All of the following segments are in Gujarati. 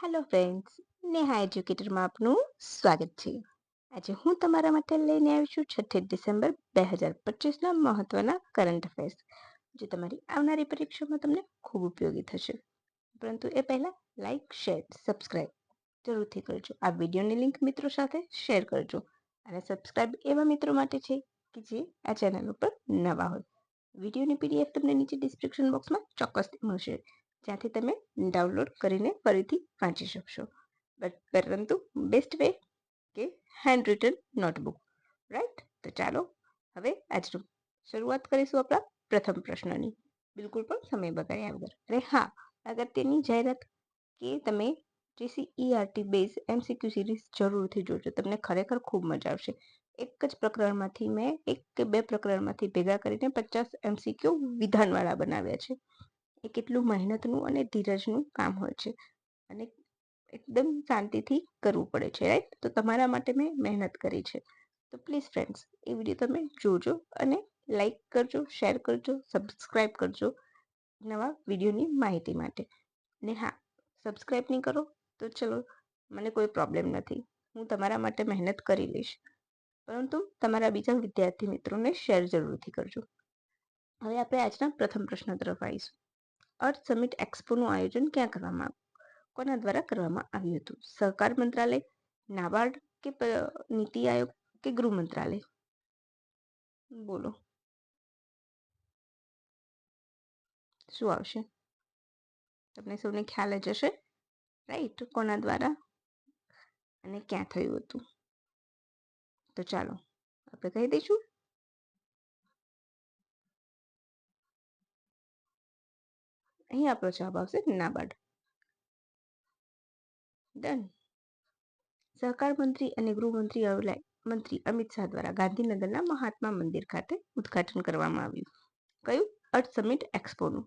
હેલો ફ્રેન્ડ્સ નેહા એજ્યુકેટરમાં આપનું સ્વાગત છે. આજે હું તમારા માટે લઈને આવી છું છઠ્ઠી ડિસેમ્બર બે હજાર પચીસના મહત્વના કરંટ અફેર્સ જે તમારી આવનારી પરીક્ષામાં તમને ખૂબ ઉપયોગી થશે, પરંતુ એ પહેલાં લાઇક શેર સબસ્ક્રાઈબ જરૂરથી કરજો. આ વિડીયોની લિંક મિત્રો સાથે શેર કરજો. અને સબસ્ક્રાઈબ એવા મિત્રો માટે છે કે જે આ ચેનલ ઉપર નવા હોય. વિડીયોની પીડીએફ તમને નીચે ડિસ્ક્રિપ્શન બોક્સમાં ચોક્કસથી મળશે. જ્યાંથી તમે ડાઉનલોડ કરીને ફરીથી વાંચી શકશો. બટ પરંતુ બેસ્ટ વે કે હેન્ડ રિટન નોટબુક રાઈટ તો ચાલો, હવે આજનું શરૂઆત કરીશું આપણા પ્રથમ પ્રશ્નની. બિલકુલ પણ સમય બગાડ્યા વગર. અરે હા, અગત્યની જાહેરાત કે તમે જીસીઈઆરટી બેઝ એમસીક્યુ સિરીઝ જરૂરથી જોજો. તમને ખરેખર ખૂબ મજા આવશે. એક જ પ્રકરણમાંથી મેં એક કે બે પ્રકરણમાંથી ભેગા કરીને પચાસ એમસીક્યુ વિધાનવાળા બનાવ્યા છે. એ કેટલું મહેનતનું અને ધીરજનું કામ હોય છે. અને એકદમ શાંતિથી કરવું પડે છે રાઈટ તો તમારા માટે મેં મહેનત કરી છે. તો પ્લીઝ ફ્રેન્ડ્સ એ વીડિયો તમે જોજો અને લાઈક કરજો શેર કરજો સબસ્ક્રાઈબ કરજો નવા વિડીયોની માહિતી માટે. ને હા સબસ્ક્રાઈબ નહીં કરો તો ચલો, મને કોઈ પ્રોબ્લેમ નથી. હું તમારા માટે મહેનત કરી લઈશ. પરંતુ તમારા બીજા વિદ્યાર્થી મિત્રોને શેર જરૂરથી કરજો. હવે આપણે આજના પ્રથમ પ્રશ્ન તરફ આવીશું. અર્થ સમિટ એક્સપોનું આયોજન ક્યાં કરવામાં આવ્યું? કોના દ્વારા કરવામાં આવ્યું હતું? સહકાર મંત્રાલય, નાબાર્ડ કે નીતિ આયોગ કે ગૃહ મંત્રાલય? બોલો. શું આવશે? તમને સૌને ખ્યાલ જ હશે, રાઈટ? કોના દ્વારા? અને ક્યાં થયું હતું? તો ચાલો, આપણે કહી દઈશું અહીં આપણો જવાબ આવશે નાબાર્ડ. ડન સહકાર મંત્રી અને ગૃહમંત્રી મંત્રી અમિત શાહ દ્વારા ગાંધીનગરના મહાત્મા મંદિર ખાતે ઉદ્ઘાટન કરવામાં આવ્યું. કયું? અર્થ સમિટ એક્સપોનું.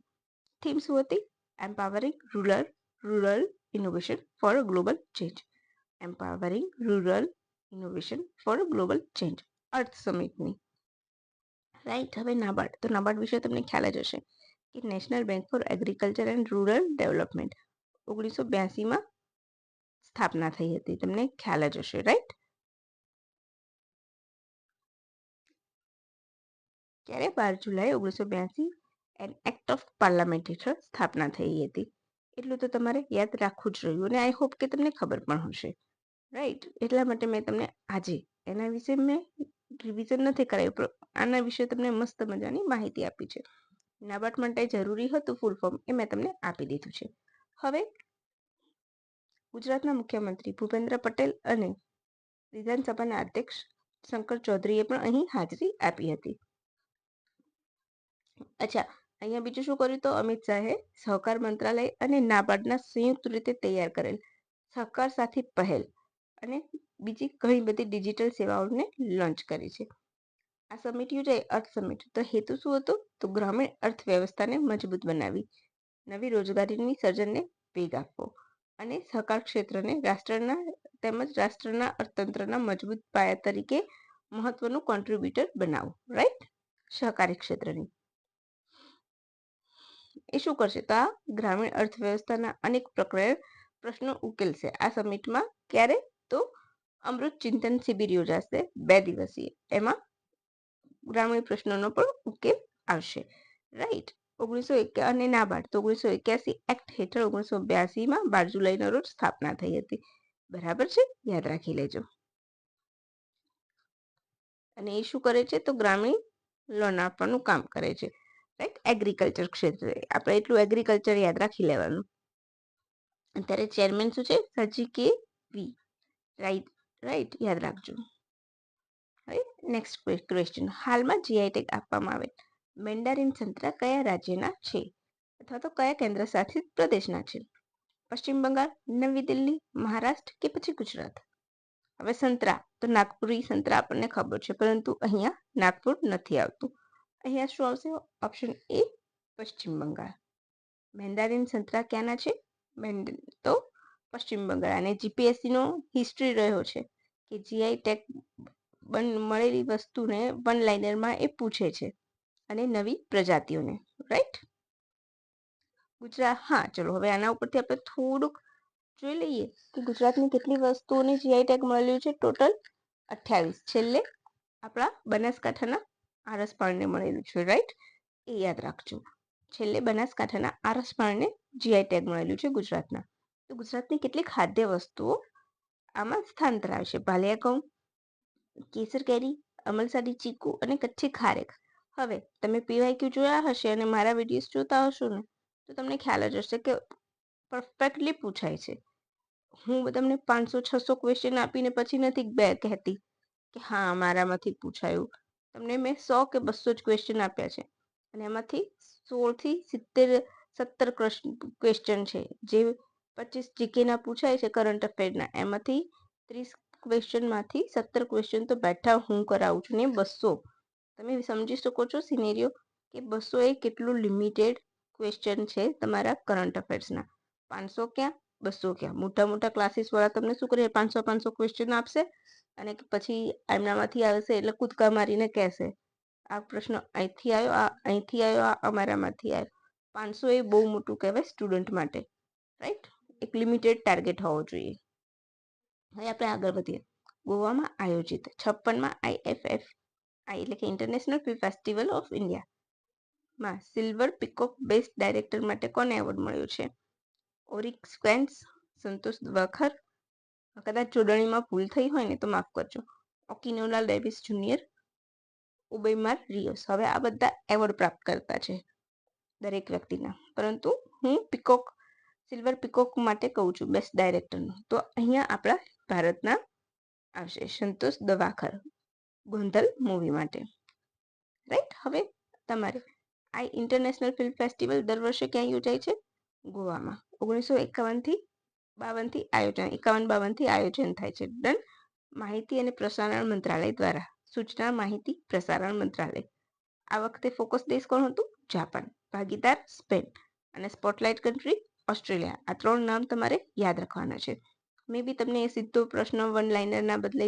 થીમ શું હતી? Empowering rural rural innovation for global change empowering rural innovation for global change અર્થ સમિટની. રાઈટ હવે નાબાર્ડ. તો નાબાર્ડ વિશે તમને ખ્યાલ જ હશે. કે national bank for agriculture and rural development ઓગણીસો બ્યાસીમાં સ્થાપના થઈ હતી. તમને ખ્યાલ જ હશે રાઈટ ક્યારે બાર જુલાઈ ઓગણીસો બ્યાસી એન્ડ એક્ટ ઓફ પાર્લામેન્ટ હેઠળ સ્થાપના થઈ હતી? એટલું તો તમારે યાદ રાખવું જ રહ્યું અને આઈ હોપ કે તમને ખબર પણ હશે. રાઈટ એટલા માટે મેં તમને આજે એના વિશે મેં રિવિઝન નથી કરાયું આના વિશે તમને મસ્ત મજાની માહિતી આપી છે. નાબાર્ડ માટે જરૂરી હતું ફૂલ ફોર્મ એ મેં તમને આપી દીધું છે. હવે ગુજરાતના મુખ્યમંત્રી ભૂપેન્દ્ર પટેલ અને વિધાનસભાના અધ્યક્ષ શંકર ચૌધરીએ પણ અહીં હાજરી આપી હતી. અચ્છા, અહીંયા બીજું શું કર્યું તો અમિત શાહે સહકાર મંત્રાલય અને નાબાર્ડના સંયુક્ત રીતે તૈયાર કરેલ સહકાર સાથી પહેલ અને બીજી ઘણી બધી ડિજિટલ સેવાઓને લોન્ચ કરી છે. આ સમિટ યોજાઈ. અર્થ સમિટ તો હેતુ શું હતો? તો ગ્રામીણ અર્થવ્યવસ્થાને મજબૂત બનાવી. નવી રોજગારીની સર્જનને વેગ આપવો. અને સહકાર ક્ષેત્રને રાષ્ટ્રના તેમજ રાષ્ટ્રના અર્થતંત્રના મજબૂત પાયા તરીકે મહત્વનું કોન્ટ્રીબ્યુટર બનાવવું રાઈટ સહકારી ક્ષેત્રની. એ શું કરશે? તો આ ગ્રામીણ અર્થવ્યવસ્થાના અનેક પ્રકરણ પ્રશ્નો ઉકેલશે. આ સમિટમાં ક્યારે? તો અમૃત ચિંતન શિબિર યોજાશે બે દિવસીય. એમાં ગ્રામીણ પ્રશ્નોનો પણ ઉકેલ આવશે. રાઈટ ઓગણીસો અને નાબાર્ડ તો ઓગણીસો એક્યાસી એક્ટ હેઠળ ઓગણીસો બ્યાસીમાં બાર જુલાઈના રોજ સ્થાપના થઈ હતી. બરાબર છે? યાદ રાખી લેજો. અને એ શું કરે છે? તો ગ્રામીણ લોન આપવાનું કામ કરે છે. રાઈટ એગ્રીકલ્ચર ક્ષેત્રે. આપણે એટલું એગ્રીકલ્ચર યાદ રાખી લેવાનું. અત્યારે ચેરમેન શું છે? સજી કે વી. રાઈટ રાઈટ યાદ રાખજો. હવે નેક્સ્ટ ક્વેશ્ચન હાલમાં જીઆઈ ટેગ આપવામાં આવે મેન્ડારિન સંતરા કયા રાજ્યના છે? અથવા તો કયા કેન્દ્ર શાસિત પ્રદેશના છે? પશ્ચિમ બંગાળ, નવી દિલ્હી, મહારાષ્ટ્ર કે પછી ગુજરાત? હવે સંતરા. તો નાગપુરી સંતરા આપણને ખબર છે, પરંતુ અહીંયા નાગપુર નથી આવતું. અહીંયા શું આવશે? ઓપ્શન એ પશ્ચિમ બંગાળ. મેન્ડારિન સંતરા ક્યાંના છે? તો પશ્ચિમ બંગાળ. અને જીપીએસસીનો હિસ્ટ્રી રહ્યો છે, કે જીઆઈ ટેગ મળેલી વસ્તુને વન લાઇનરમાં એ પૂછે છે અને નવી પ્રજાતિઓને રાઈટ ગુજરાત, હા, ચલો, હવે આના ઉપરથી આપણે થોડુંક જોઈ લઈએ કે ગુજરાતની કેટલી વસ્તુઓને જીઆઈ ટેગ મળેલું છે. ટોટલ અઠ્યાવીસ. છેલ્લે આપણા બનાસકાંઠાના આરસ પાળને મળેલું છે રાઈટ એ યાદ રાખજો. છેલ્લે બનાસકાંઠાના આરસ પાળને જીઆઈ ટેગ મળેલું છે ગુજરાતના. તો ગુજરાતની કેટલીક ખાદ્ય વસ્તુઓ આમાં સ્થાન ધરાવે છે. ભાલિયા ઘઉં કેસર કેરી, અમલસાડી ચીકુ અને કચ્છી ખારેક. હવે, તમે પીવાયક્યુ જોયા હશે અને મારા વિડીયોઝ જોતા હશો ને, તો તમને ખ્યાલ જ હશે કે પરફેક્ટલી પૂછાય છે. હું તમને પાંચસો છસો ક્વેશ્ચન આપીને પછી નથી બે કહેતી કે હા, મારામાંથી પૂછાયું. તમને મેં સો કે બસો જ ક્વેશ્ચન આપ્યા છે. અને એમાંથી સોળથી સિત્તેર, સત્તર ક્વેશ્ચન છે. જે પચીસ જીકેના પૂછાય છે કરંટ અફેરના એમાંથી ત્રીસ ક્વેશ્ચનમાંથી સત્તર ક્વેશ્ચન તો બેઠા હું કરાવું છું ને બસો. તમે સમજી શકો છો સિનેરિયો કે બસો એ કેટલું લિમિટેડ ક્વેશ્ચન છે તમારા કરંટ અફેર્સના પાંચસો ક્યાં? બસો ક્યાં? મોટા મોટા ક્લાસીસ વાળા તમને શું કરે? પાંચસો પાંચસો ક્વેશ્ચન આપશે અને પછી એમનામાંથી આવશે એટલે કૂદકા મારીને કહેશે. આ પ્રશ્ન અહીંથી આવ્યો, આ અહીંથી આવ્યો, આ અમારામાંથી આવ્યો. પાંચસો એ બહુ મોટું કહેવાય સ્ટુડન્ટ માટે. રાઈટ એક લિમિટેડ ટાર્ગેટ હોવો જોઈએ. હવે આપણે આગળ વધીએ. ગોવામાં આયોજિત છપ્પનમાં આઈએફએફ આઈ એટલે કે international film festival of India માં સિલ્વર પીકોક બેસ્ટ ડાયરેક્ટર માટે કોને એવોર્ડ મળ્યો છે? ઓરિક સ્ક્વેન્સ સંતોષ વખર, કદાચ જોડણીમાં ભૂલ થઈ હોય ને તો માફ કરજો. Akinola Davies junior, Ubeimar Rios. હવે આ બધા એવોર્ડ પ્રાપ્ત કરતા છે દરેક વ્યક્તિના. પરંતુ હું પિકોક સિલ્વર પિકોક માટે કહું છું બેસ્ટ ડાયરેક્ટરનું તો અહીંયા આપણા ભારતના આવશે. સંતોષ દવાખર, ગોંધલ મૂવી માટે. રાઈટ હવે તમારે આ ઇન્ટરનેશનલ ફિલ્મ ફેસ્ટિવલ દર વર્ષે ક્યાં યોજાય છે? ગોવામાં. ઓગણીસો એકાવનથી બાવનથી આયોજન, એકાવન બાવનથી આયોજન થાય છે. ડન માહિતી અને પ્રસારણ મંત્રાલય દ્વારા. સૂચના, માહિતી, પ્રસારણ મંત્રાલય. આ વખતે ફોકસ દેશ કોણ હતું? જાપાન. ભાગીદાર સ્પેન. અને સ્પોટલાઇટ કન્ટ્રી ઓસ્ટ્રેલિયા. આ ત્રણ નામ તમારે યાદ રાખવાના છે. મે બી તમને એ સીધો પ્રશ્ન વન લાઇનરના બદલે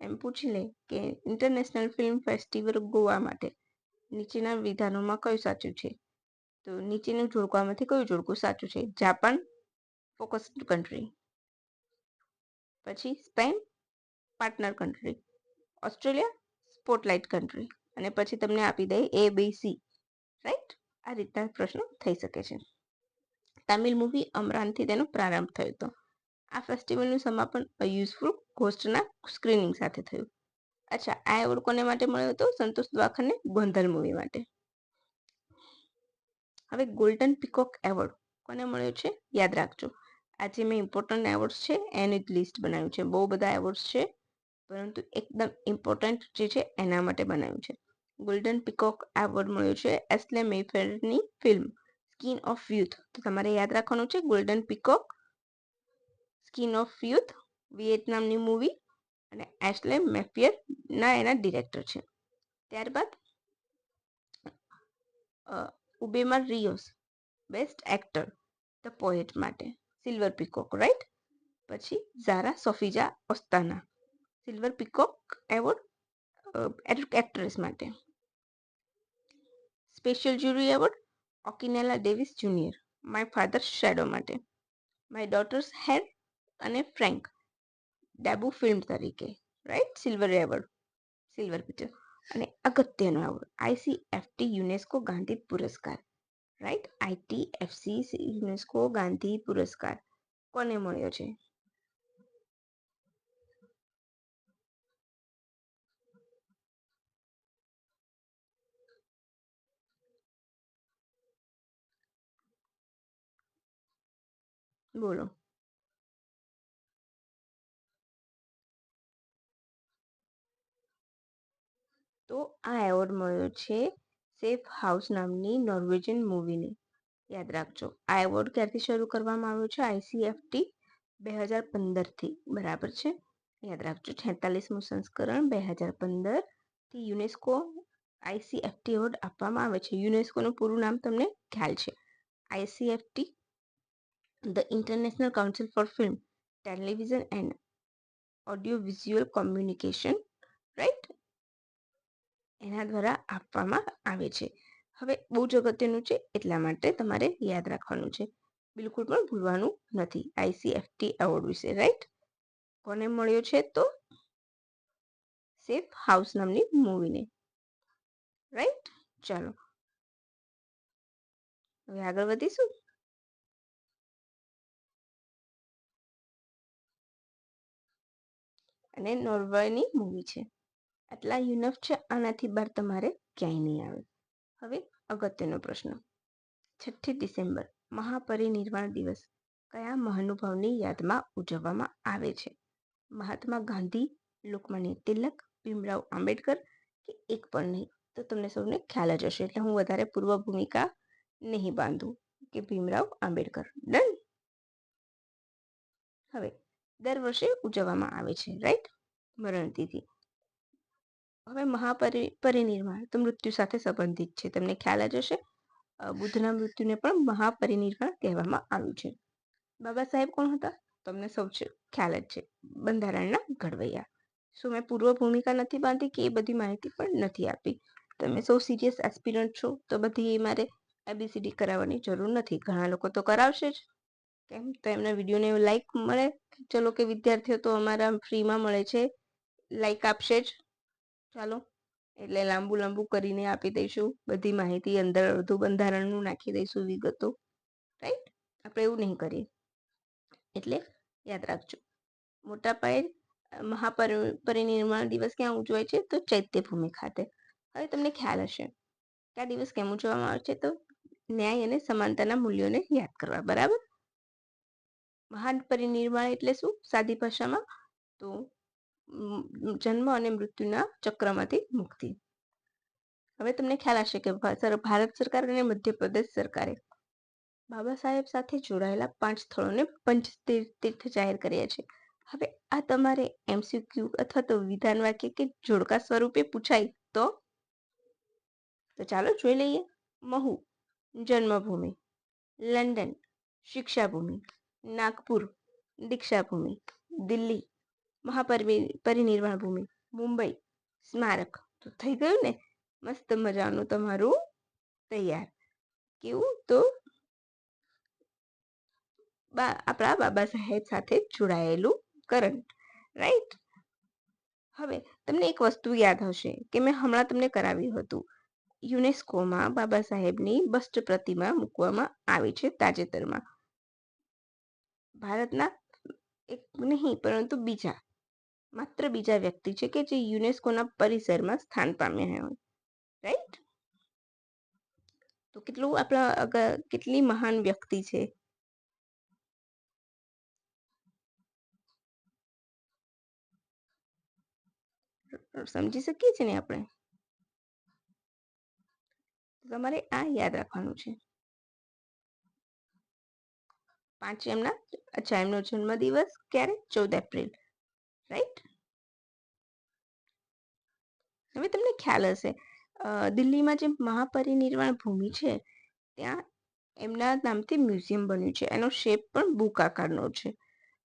એમ પૂછી લે કે ઇન્ટરનેશનલ ફિલ્મ ફેસ્ટિવલ ગોવા માટે નીચેના વિધાનોમાં કયું સાચું છે? તો નીચેનું જોડકામાંથી કયું જોડકું સાચું છે? જાપાન ફોકસ્ડ કન્ટ્રી પછી Spain partner country Australia spotlight country અને પછી તમને આપી દે એ બી સી રાઈટ આ રીતના પ્રશ્નો થઈ શકે છે. તામિલ મૂવી અમરાનથી તેનો પ્રારંભ થયો હતો. આ ફેસ્ટિવલનું સમાપન યુઝફુલ ઘોસ્ટના સ્ક્રીનિંગ સાથે થયું. અચ્છા, આ એવોર્ડ કોને માટે મળ્યો હતો? સંતોષ દ્વાખરને ગોંધલ મૂવી માટે. હવે ગોલ્ડન પીકોક એવોર્ડ કોને મળ્યો છે? યાદ રાખજો. આજે મેં ઇમ્પોર્ટન્ટ એવોર્ડ્સ છે, એની જ લિસ્ટ બનાવ્યું છે. બહુ બધા એવોર્ડ્સ છે, પરંતુ એકદમ ઇમ્પોર્ટન્ટ જે છે, એના માટે બનાવ્યું છે. ગોલ્ડન પીકોક એવોર્ડ મળ્યો છે, એસ્લે મેફેરની ફિલ્મ સ્કીન ઓફ યુથ તો તમારે યાદ રાખવાનું છે golden peacock skin of youth, વિયેતનામની movie અને એશલે મેફિયર ના એના ડિરેક્ટર છે. ત્યારબાદ Ubeimar Rios, best actor, the poet માટે, સિલ્વર પીકોક, રાઈટ? પછી Zara Sofija Ostana, silver peacock award actress માટે. Special jury award, Akinola Davies junior, my father shadow માટે. માય ડોટર્સ હેર અને ફ્રેન્ક ડેબુ ફિલ્મ તરીકે right silver award silver picture અને અગત્યનો એવોર્ડ આઈસીએફટી યુનેસ્કો ગાંધી પુરસ્કાર રાઈટ આઈટીએફસી યુનેસ્કો ગાંધી પુરસ્કાર, કોને મળ્યો છે? બોલો. તો આ એવોર્ડ મળ્યો છે સેફ હાઉસ નામની નોર્વેજિયન મૂવીને. યાદ રાખજો, આ એવોર્ડ ક્યારથી શરૂ કરવામાં આવ્યો છે? આઈસીએફટી બે હજાર પંદરથી, બરાબર છે? યાદ રાખજો, છેતાલીસમું સંસ્કરણ બે હજાર પંદરથી યુનેસ્કો આઈસીએફટી એવોર્ડ આપવામાં આવે છે. યુનેસ્કોનું પૂરું નામ તમને ખ્યાલ છે. ICFT, the international council for film, television and audio visual communication, right? એના દ્વારા આપવામાં આવે છે. હવે બહુ જ અગત્યનું છે એટલા માટે તમારે યાદ રાખવાનું છે. બિલકુલ પણ ભૂલવાનું નથી. આઈસીએફટી એવોર્ડ વિશે રાઈટ કોને મળ્યો છે તો? સેફ હાઉસ નામની મૂવીને. રાઈટ ચાલો. હવે આગળ વધીશું? અને નોર્વેની મૂવી છે. આટલા યુનફ છે, આનાથી બહાર તમારે ક્યાંય નહીં આવે. હવે અગત્યનો પ્રશ્ન. છઠ્ઠી ડિસેમ્બર, મહાપરિનિર્વાણ દિવસ. કયા મહાનુભાવની યાદમાં ઉજવવામાં આવે છે? મહાત્મા ગાંધી, લોકમાન્ય તિલક, ભીમરાવ આંબેડકર કે એક પણ નહીં? તો તમને સૌને ખ્યાલ જ હશે, એટલે હું વધારે પૂર્વ ભૂમિકા નહીં બાંધું કે ભીમરાવ આંબેડકર. ડન! હવે, દર વર્ષે ઉજવવામાં આવે છે, રાઈટ? મરણતિથિ હવે મહાપરિ, પરિનિર્વાણ તો મૃત્યુ સાથે સંબંધિત છે. તમને ખ્યાલ જ હશે. બુદ્ધના મૃત્યુને પણ મહાપરિનિર્વાણ કહેવામાં આવ્યું છે. બાબા સાહેબ કોણ હતા? તમને સૌ ખ્યાલ જ છે. બંધારણના ઘડવૈયા. શું મેં પૂર્વ ભૂમિકા નથી બાંધી કે એ બધી માહિતી પણ નથી આપી? તમે સૌ સિરિયસ એસ્પિરન્ટ છો, તો બધી એ મારે એબીસીડી કરાવવાની જરૂર નથી. ઘણા લોકો તો કરાવશે જ. કેમ? તો એમના વિડીયોને લાઈક મળે. ચલો કે વિદ્યાર્થીઓ તો અમારા ફ્રીમાં મળે છે. લાઈક આપશે જ. ચાલો, એટલે લાંબુ લાંબુ કરીને આપી દઈશું. બધી માહિતી અંદર અડધું બંધારણનું નાખી દઈશું વિગતો. રાઈટ આપણે એવું નહીં કરીએ. એટલે યાદ રાખજો. મોટા પાયે મહાપરિ, પરિનિર્વાણ દિવસ ક્યાં ઉજવાય છે? તો ચૈત્યભૂમિ ખાતે. હવે તમને ખ્યાલ હશે કે આ દિવસ કેમ ઉજવવામાં આવે છે? તો ન્યાય અને સમાનતાના મૂલ્યોને યાદ કરવા, બરાબર? મહાન પરિનિર્વાણ એટલે શું? સાદી ભાષામાં તો જન્મ અને મૃત્યુના ચક્રમાંથી મુક્તિ. હવે તમને ખ્યાલ હશે કે ભારત સરકાર અને મધ્યપ્રદેશ સરકારે બાબા સાહેબ સાથે જોડાયેલા પાંચ સ્થળોને પંચ તીર્થ જાહેર કર્યા છે. હવે આ તમારે એમસીક્યુ અથવા તો વિધાન વાક્ય કે જોડકા સ્વરૂપે પૂછાય તો? તો ચાલો જોઈ લઈએ. મહુ, જન્મભૂમિ. લંડન, શિક્ષાભૂમિ. નાગપુર, દીક્ષાભૂમિ. દિલ્હી મહાપરિનિર્વાણ ભૂમિ, મુંબઈ સ્મારક. તો થઈ ગયું ને? મસ્ત મજાનું તમારું તૈયાર. કેવું? તો બા, આપણા બાબા સાહેબ સાથે જોડાયેલું કરંટ, રાઈટ? હવે તમને એક વસ્તુ યાદ હશે કે મેં હમણાં તમને કરાવ્યું હતું. યુનેસ્કોમાં બાબા સાહેબની બસ્ટ પ્રતિમા મૂકવામાં આવી છે તાજેતરમાં. ભારતના, એક નહીં, પરંતુ બીજા માત્ર બીજા વ્યક્તિ છે કે જે યુનેસ્કોના પરિસરમાં સ્થાન પામ્યા હોય. રાઈટ તો કેટલું આપણા કેટલી મહાન વ્યક્તિ છે? સમજી શકીએ છીએ ને આપણે? તમારે આ યાદ રાખવાનું છે. પાંચ એમના અચ્છા, એમનો જન્મદિવસ ક્યારે? ચૌદ એપ્રિલ. રાઈટ હવે તમને ખ્યાલ હશે દિલ્હીમાં જે મહાપરિનિર્વાણ ભૂમિ છે, ત્યાં એમના નામથી મ્યુઝિયમ બન્યું છે. એનો શેપ પણ બુક આકારનો છે.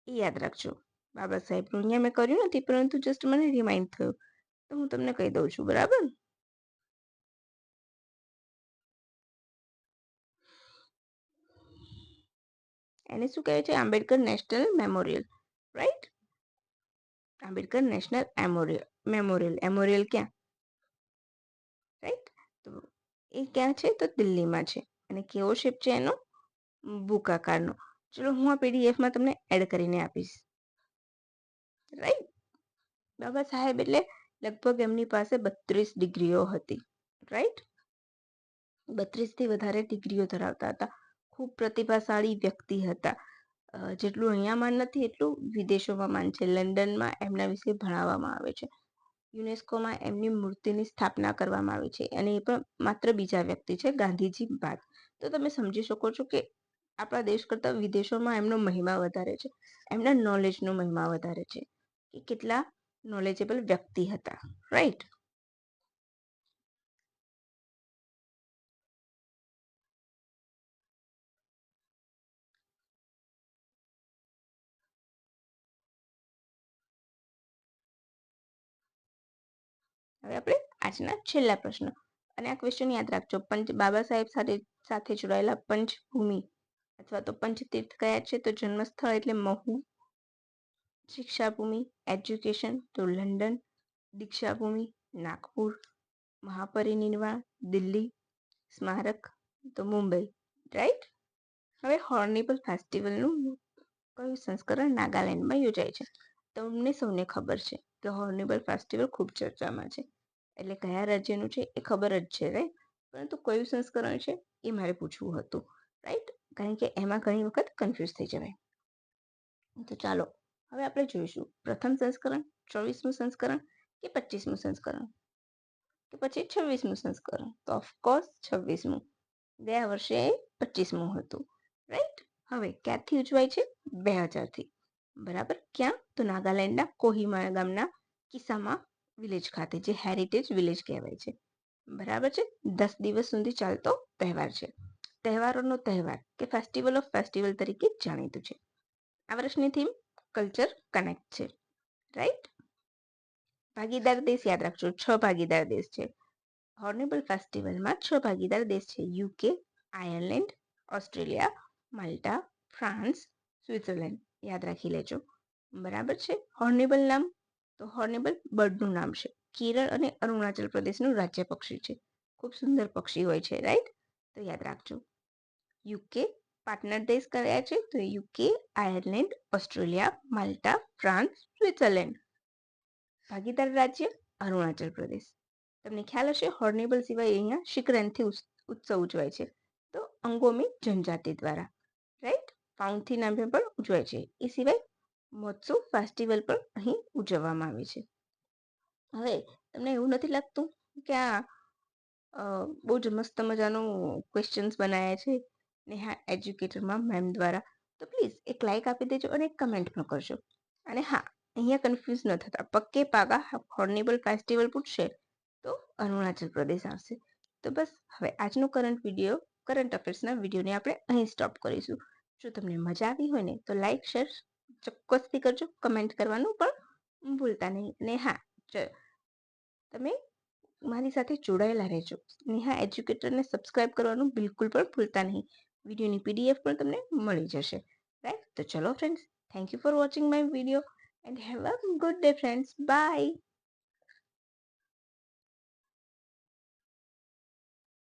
એ યાદ રાખજો. બાબા સાહેબનું અહીંયા મેં કર્યું નથી, પરંતુ જસ્ટ મને રિમાઇન્ડ થયું. તો હું તમને કહી દઉં છું, બરાબર? એને શું કહે છે? Ambedkar national memorial right Ambedkar national memorial memorial. Memorial ક્યાં? રાઈટ? તો એ ક્યાં છે? તો દિલ્હીમાં છે. અને કેવો શેપ છે એનો? બુક આકારનો. ચલો, હું આ પીડીએફમાં તમને એડ કરીને આપીશ. રાઈટ? બાબા સાહેબ, એટલે લગભગ એમની પાસે બત્રીસ ડિગ્રીઓ હતી. રાઈટ? બત્રીસથી વધારે ડિગ્રીઓ ધરાવતા હતા. ખૂબ પ્રતિભાશાળી વ્યક્તિ હતા. જેટલું અહીંયા માન નથી એટલું વિદેશોમાં માન છે. લંડનમાં એમના વિશે ભણાવવામાં આવે છે. યુનેસ્કોમાં એમની મૂર્તિની સ્થાપના કરવામાં આવી છે. અને એ પણ માત્ર બીજા વ્યક્તિ છે, ગાંધીજી બાદ. તો તમે સમજી શકો છો કે આપણા દેશ કરતાં વિદેશોમાં એમનો મહિમા વધારે છે. એમના નોલેજનો મહિમા વધારે છે. કે કેટલા નોલેજેબલ વ્યક્તિ હતા. રાઈટ હવે આપણે આજના છેલ્લા પ્રશ્ન. અને આ ક્વેશ્ચન યાદ રાખજો, પંચ બાબા સાહેબ સાથે સાથે જોડાયેલા પંચભૂમિ અથવા તો પંચતીર્થ કયા છે? તો જન્મસ્થળ એટલે મહુ, શિક્ષાભૂમિ એજ્યુકેશન તો લંડન, દીક્ષાભૂમિ નાગપુર, મહાપરિનિર્વાણ, દિલ્હી, સ્મારક તો મુંબઈ રાઈટ હવે હોર્નિબલ ફેસ્ટિવલનું કયું સંસ્કરણ નાગાલેન્ડમાં યોજાય છે? તમને સૌને ખબર છે કે હોર્નિબલ ફેસ્ટિવલ ખૂબ ચર્ચામાં છે. એટલે કયા રાજ્યનું છે એ ખબર જ છે રાઈટ પરંતુ કયું સંસ્કરણ છે એ મારે પૂછવું હતું. રાઈટ કારણ કે એમાં ઘણી વખત કન્ફ્યુઝ થઈ જવાય. તો ચાલો, હવે આપણે જોઈશું. પ્રથમ સંસ્કરણ, ચોવીસમું સંસ્કરણ કે પચીસમું સંસ્કરણ? કે પછી છવ્વીસમું સંસ્કરણ? તો ઓફકોર્સ છવ્વીસમું. ગયા વર્ષે પચીસમું હતું. રાઈટ હવે ક્યાંથી ઉજવાય છે? બે હજારથી. બરાબર? ક્યાં? તો નાગાલેન્ડના કોહિમા ગામના કિસ્સામાં વિલેજ ખાતે, જે હેરિટેજ વિલેજ કહેવાય છે. બરાબર છે? દસ દિવસ સુધી ચાલતો તહેવાર છે. તહેવારોનો તહેવાર કે ફેસ્ટિવલ ઓફ ફેસ્ટિવલ તરીકે જાણીતું છે. આ વર્ષની થીમ કલ્ચર કનેક્ટ છે. રાઈટ ભાગીદાર દેશ યાદ રાખજો, છ ભાગીદાર દેશ છે. હોર્નેબલ ફેસ્ટિવલમાં છ ભાગીદાર દેશ છે. UK Ireland Australia Malta France Switzerland યાદ રાખી લેજો. બરાબર છે? હોર્નેબલ નામ તો હોર્નેબલ બર્ડનું નામ છે. કેરળ અને અરુણાચલ પ્રદેશનું રાજ્ય પક્ષી છે. ખૂબ સુંદર પક્ષી હોય છે રાઈટ તો યાદ રાખજો. યુકે પાર્ટનર દેશ કયા છે? તો UK Ireland Australia Malta France Switzerland ભાગીદાર રાજ્ય, અરુણાચલ પ્રદેશ. તમને ખ્યાલ હશે હોર્નેબલ સિવાય અહીંયા શિકરણથી ઉત્સવ ઉજવાય છે. તો અંગોમી જનજાતિ દ્વારા રાઈટ પાઉન્ડથી નામે પણ ઉજવાય છે. એ સિવાય મહોત્સવ ફેસ્ટિવલ પણ અહીં ઉજવવામાં આવે છે. હવે તમને એવું નથી લાગતું કે આ બહુ જ મસ્ત મજાનું ક્વેશ્ચન્સ બનાવ્યા છે નેહા એજ્યુકેટરમાં મેમ દ્વારા? તો પ્લીઝ એક લાઇક આપી દેજો અને એક કમેન્ટ પણ કરજો. અને હા, અહીંયા કન્ફ્યુઝ ન થતા. પક્કે પાકા હોર્નેબલ ફેસ્ટિવલ પૂછશે તો અરુણાચલ પ્રદેશ આવશે. તો બસ, હવે આજનો કરંટ વીડિયો કરંટ અફેર્સના વિડીયોને આપણે અહીં સ્ટોપ કરીશું. જો તમને મજા આવી હોય ને, તો લાઇક શેર ચોક્કસથી કરજો કમેન્ટ કરવાનું પણ ભૂલતા નહીં. અને હા તમે મારી સાથે જોડાયેલા રહેજો. નેહા એજ્યુકેટરને સબસ્ક્રાઇબ કરવાનું બિલકુલ પણ ભૂલતા નહીં. વિડીયોની પીડીએફ પણ તમને મળી જશે. રાઈટ તો ચલો friends thank you for watching my video and have a good day friends bye